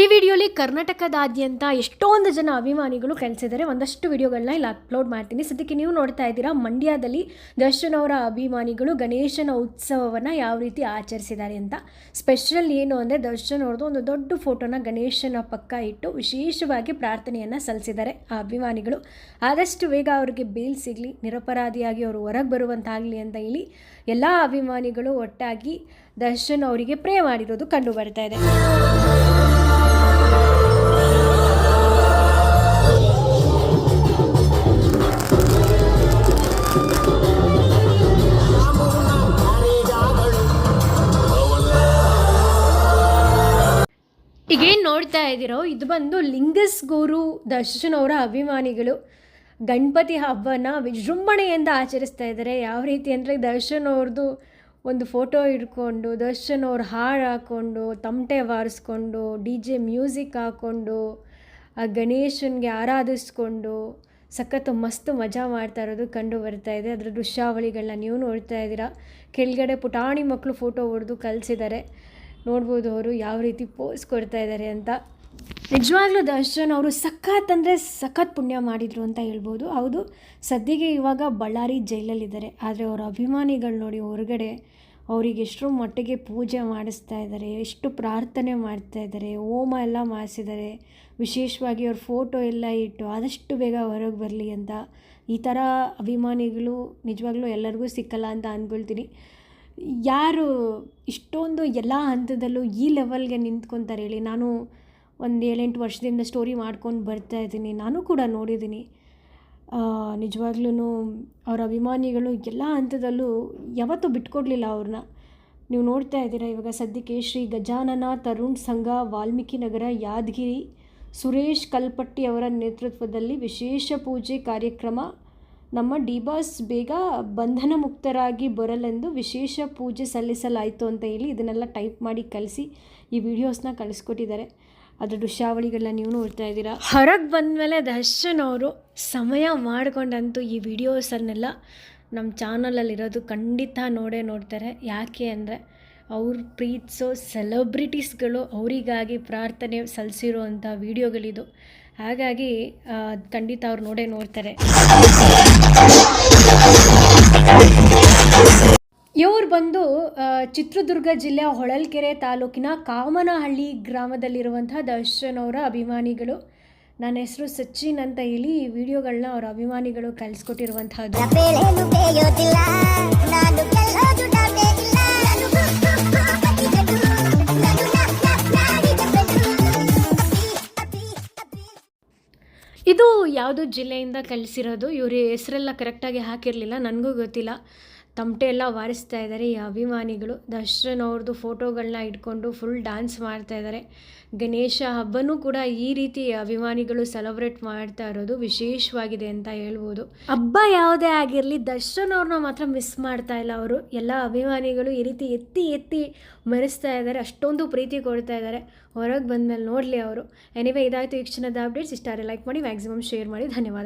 ಈ ವಿಡಿಯೋಲಿ ಕರ್ನಾಟಕದಾದ್ಯಂತ ಎಷ್ಟೊಂದು ಜನ ಅಭಿಮಾನಿಗಳು ಕಳಿಸಿದ್ದಾರೆ ಒಂದಷ್ಟು ವಿಡಿಯೋಗಳನ್ನ ಇಲ್ಲಿ ಅಪ್ಲೋಡ್ ಮಾಡ್ತೀನಿ. ಸದ್ಯಕ್ಕೆ ನೀವು ನೋಡ್ತಾ ಇದ್ದೀರಾ, ಮಂಡ್ಯದಲ್ಲಿ ದರ್ಶನ್ ಅವರ ಅಭಿಮಾನಿಗಳು ಗಣೇಶನ ಉತ್ಸವವನ್ನು ಯಾವ ರೀತಿ ಆಚರಿಸಿದ್ದಾರೆ ಅಂತ. ಸ್ಪೆಷಲ್ ಏನು ಅಂದರೆ ದರ್ಶನ್ ಅವ್ರದ್ದು ಒಂದು ದೊಡ್ಡ ಫೋಟೋನ ಗಣೇಶನ ಪಕ್ಕ ಇಟ್ಟು ವಿಶೇಷವಾಗಿ ಪ್ರಾರ್ಥನೆಯನ್ನು ಸಲ್ಲಿಸಿದ್ದಾರೆ ಆ ಅಭಿಮಾನಿಗಳು. ಆದಷ್ಟು ಬೇಗ ಅವರಿಗೆ ಬೇಲ್ ಸಿಗಲಿ, ನಿರಪರಾಧಿಯಾಗಿ ಅವರು ಹೊರಗೆ ಬರುವಂತಾಗಲಿ ಅಂತ ಇಲ್ಲಿ ಎಲ್ಲ ಅಭಿಮಾನಿಗಳು ಒಟ್ಟಾಗಿ ದರ್ಶನ್ ಅವರಿಗೆ ಪ್ರೇ ಮಾಡಿರೋದು ಕಂಡು ಬರ್ತಾ ಇದೆ. ನೋಡ್ತಾ ಇದ್ದೀರೋ, ಇದು ಬಂದು ಲಿಂಗಸ್ ಗುರು ದರ್ಶನ್ ಅವರ ಅಭಿಮಾನಿಗಳು. ಗಣಪತಿ ಹಬ್ಬನ ವಿಜೃಂಭಣೆಯಿಂದ ಆಚರಿಸ್ತಾ ಇದ್ದಾರೆ. ಯಾವ ರೀತಿ ಅಂದರೆ ದರ್ಶನ್ ಅವ್ರದ್ದು ಒಂದು ಫೋಟೋ ಹಿಡ್ಕೊಂಡು ದರ್ಶನ್ ಅವ್ರ ಹಾಡು ಹಾಕ್ಕೊಂಡು ತಮಟೆ ಬಾರಿಸ್ಕೊಂಡು, ಡಿ ಜೆ ಮ್ಯೂಸಿಕ್ ಹಾಕ್ಕೊಂಡು ಆ ಗಣೇಶನಿಗೆ ಆರಾಧಿಸ್ಕೊಂಡು ಸಖತ್ತು ಮಸ್ತ್ ಮಜಾ ಮಾಡ್ತಾ ಇರೋದು ಕಂಡು ಬರ್ತಾ ಇದೆ. ಅದರ ದೃಶ್ಯಾವಳಿಗಳನ್ನ ನೀವು ನೋಡ್ತಾ ಇದ್ದೀರಾ. ಕೆಳಗಡೆ ಪುಟಾಣಿ ಮಕ್ಕಳು ಫೋಟೋ ಹೊಡೆದು ಕಳಿಸಿದ್ದಾರೆ ನೋಡ್ಬೋದು ಅವರು ಯಾವ ರೀತಿ ಪೋಸ್ ಕೊಡ್ತಾ ಇದ್ದಾರೆ ಅಂತ. ನಿಜವಾಗ್ಲೂ ದರ್ಶನ್ ಅವರು ಸಖತ್ ಅಂದರೆ ಸಖತ್ ಪುಣ್ಯ ಮಾಡಿದರು ಅಂತ ಹೇಳ್ಬೋದು. ಹೌದು, ಸದ್ಯಕ್ಕೆ ಇವಾಗ ಬಳ್ಳಾರಿ ಜೈಲಲ್ಲಿದ್ದಾರೆ. ಆದರೆ ಅವರ ಅಭಿಮಾನಿಗಳು ನೋಡಿ ಹೊರಗಡೆ ಅವರಿಗೆ ಎಷ್ಟರ ಮಟ್ಟಿಗೆ ಪೂಜೆ ಮಾಡಿಸ್ತಾ ಇದ್ದಾರೆ, ಎಷ್ಟು ಪ್ರಾರ್ಥನೆ ಮಾಡ್ತಾ ಇದ್ದಾರೆ, ಹೋಮ ಎಲ್ಲ ಮಾಡಿಸಿದ್ದಾರೆ. ವಿಶೇಷವಾಗಿ ಅವ್ರ ಫೋಟೋ ಎಲ್ಲ ಇಟ್ಟು ಆದಷ್ಟು ಬೇಗ ಹೊರಗೆ ಬರಲಿ ಅಂತ ಈ ಥರ ಅಭಿಮಾನಿಗಳು ನಿಜವಾಗ್ಲೂ ಎಲ್ಲರಿಗೂ ಸಿಕ್ಕಲ್ಲ ಅಂತ ಅಂದ್ಕೊಳ್ತೀನಿ ಯಾರು ಇಷ್ಟೊಂದು ಎಲ್ಲ ಹಂತದಲ್ಲೂ ಈ ಲೆವೆಲ್ಗೆ ನಿಂತ್ಕೊತಾರೆ ಹೇಳಿ. ನಾನು ಒಂದು ಏಳೆಂಟು ವರ್ಷದಿಂದ ಸ್ಟೋರಿ ಮಾಡ್ಕೊಂಡು ಬರ್ತಾ ಇದ್ದೀನಿ. ನಾನು ಕೂಡ ನೋಡಿದ್ದೀನಿ. ನಿಜವಾಗ್ಲೂ ಅವರ ಅಭಿಮಾನಿಗಳು ಎಲ್ಲ ಹಂತದಲ್ಲೂ ಯಾವತ್ತೂ ಬಿಟ್ಕೊಡ್ಲಿಲ್ಲ ಅವ್ರನ್ನ. ನೀವು ನೋಡ್ತಾ ಇದ್ದೀರಾ, ಇವಾಗ ಸದ್ಯಕ್ಕೆ ಶ್ರೀ ಗಜಾನನ ತರುಣ್ ಸಂಘ, ವಾಲ್ಮೀಕಿ ನಗರ, ಯಾದಗಿರಿ ಸುರೇಶ್ ಕಲ್ಪಟ್ಟಿ ಅವರ ನೇತೃತ್ವದಲ್ಲಿ ವಿಶೇಷ ಪೂಜೆ ಕಾರ್ಯಕ್ರಮ ನಮ್ಮ ಡಿ ಬಾಸ್ ಬೇಗ ಬಂಧನ ಮುಕ್ತರಾಗಿ ಬರಲೆಂದು ವಿಶೇಷ ಪೂಜೆ ಸಲ್ಲಿಸಲಾಯಿತು ಅಂತ ಹೇಳಿ ಇದನ್ನೆಲ್ಲ ಟೈಪ್ ಮಾಡಿ ಕಲಿಸಿ ಈ ವಿಡಿಯೋಸ್ನ ಕಳಿಸ್ಕೊಟ್ಟಿದ್ದಾರೆ. ಅದರ ದೃಶ್ಯಾವಳಿಗಳನ್ನ ನೀವು ನೋಡ್ತಾ ಇದ್ದೀರಾ? ಹೊರಗೆ ಬಂದಮೇಲೆ ದರ್ಶನ್ ಅವರು ಸಮಯ ಮಾಡಿಕೊಂಡಂತೂ ಈ ವಿಡಿಯೋಸನ್ನೆಲ್ಲ ನಮ್ಮ ಚಾನಲಲ್ಲಿರೋದು ಖಂಡಿತ ನೋಡೇ ನೋಡ್ತಾರೆ. ಯಾಕೆ ಅಂದರೆ ಅವ್ರು ಪ್ರೀತಿಸೋ ಸೆಲೆಬ್ರಿಟೀಸ್ಗಳು ಅವರಿಗಾಗಿ ಪ್ರಾರ್ಥನೆ ಸಲ್ಲಿಸಿರುವಂಥ ವಿಡಿಯೋಗಳಿದು. ಹಾಗಾಗಿ ಖಂಡಿತ ಅವ್ರು ನೋಡೇ ನೋಡ್ತಾರೆ. ಇವರು ಬಂದು ಚಿತ್ರದುರ್ಗ ಜಿಲ್ಲೆಯ ಹೊಳಲ್ಕೆರೆ ತಾಲೂಕಿನ ಕಾಮನಹಳ್ಳಿ ಗ್ರಾಮದಲ್ಲಿರುವಂತಹ ದರ್ಶನ್ ಅವರ ಅಭಿಮಾನಿಗಳು. ನನ್ನ ಹೆಸರು ಸಚಿನ್ ಅಂತ ಹೇಳಿ ಈ ವಿಡಿಯೋಗಳನ್ನ ಅವರ ಅಭಿಮಾನಿಗಳು ಕಳಿಸ್ಕೊಟ್ಟಿರುವಂತಹದ್ದು. ಇದು ಯಾವುದು ಜಿಲ್ಲೆಯಿಂದ ಕಳಿಸಿರೋದು. ಇವರು ಹೆಸರೆಲ್ಲ ಕರೆಕ್ಟಾಗಿ ಹಾಕಿರಲಿಲ್ಲ. ನನಗೂ ಗೊತ್ತಿಲ್ಲ. ತಮಟೆ ಎಲ್ಲ ವಾರಿಸ್ತಾ ಇದ್ದಾರೆ ಈ ಅಭಿಮಾನಿಗಳು. ದರ್ಶನ್ ಅವ್ರದ್ದು ಫೋಟೋಗಳನ್ನ ಇಟ್ಕೊಂಡು ಫುಲ್ ಡ್ಯಾನ್ಸ್ ಮಾಡ್ತಾ ಇದ್ದಾರೆ. ಗಣೇಶ ಹಬ್ಬನೂ ಕೂಡ ಈ ರೀತಿ ಅಭಿಮಾನಿಗಳು ಸೆಲೆಬ್ರೇಟ್ ಮಾಡ್ತಾ ಇರೋದು ವಿಶೇಷವಾಗಿದೆ ಅಂತ ಹೇಳ್ಬೋದು. ಹಬ್ಬ ಯಾವುದೇ ಆಗಿರಲಿ, ದರ್ಶನ್ ಅವ್ರನ್ನ ಮಾತ್ರ ಮಿಸ್ ಮಾಡ್ತಾ ಇಲ್ಲ ಅವರು. ಎಲ್ಲ ಅಭಿಮಾನಿಗಳು ಈ ರೀತಿ ಎತ್ತಿ ಎತ್ತಿ ಮರೆಸ್ತಾ ಇದ್ದಾರೆ, ಅಷ್ಟೊಂದು ಪ್ರೀತಿ ಕೊಡ್ತಾ ಇದ್ದಾರೆ. ಹೊರಗೆ ಬಂದ ಮೇಲೆ ನೋಡಲಿ ಅವರು. ಎನಿವೆ ಇದಾಯಿತು ಈ ಕ್ಷಣದ ಅಪ್ಡೇಟ್ಸ್ ಇಷ್ಟಾರೆ ಲೈಕ್ ಮಾಡಿ ಮ್ಯಾಕ್ಸಿಮಮ್ ಶೇರ್ ಮಾಡಿ. ಧನ್ಯವಾದಗಳು.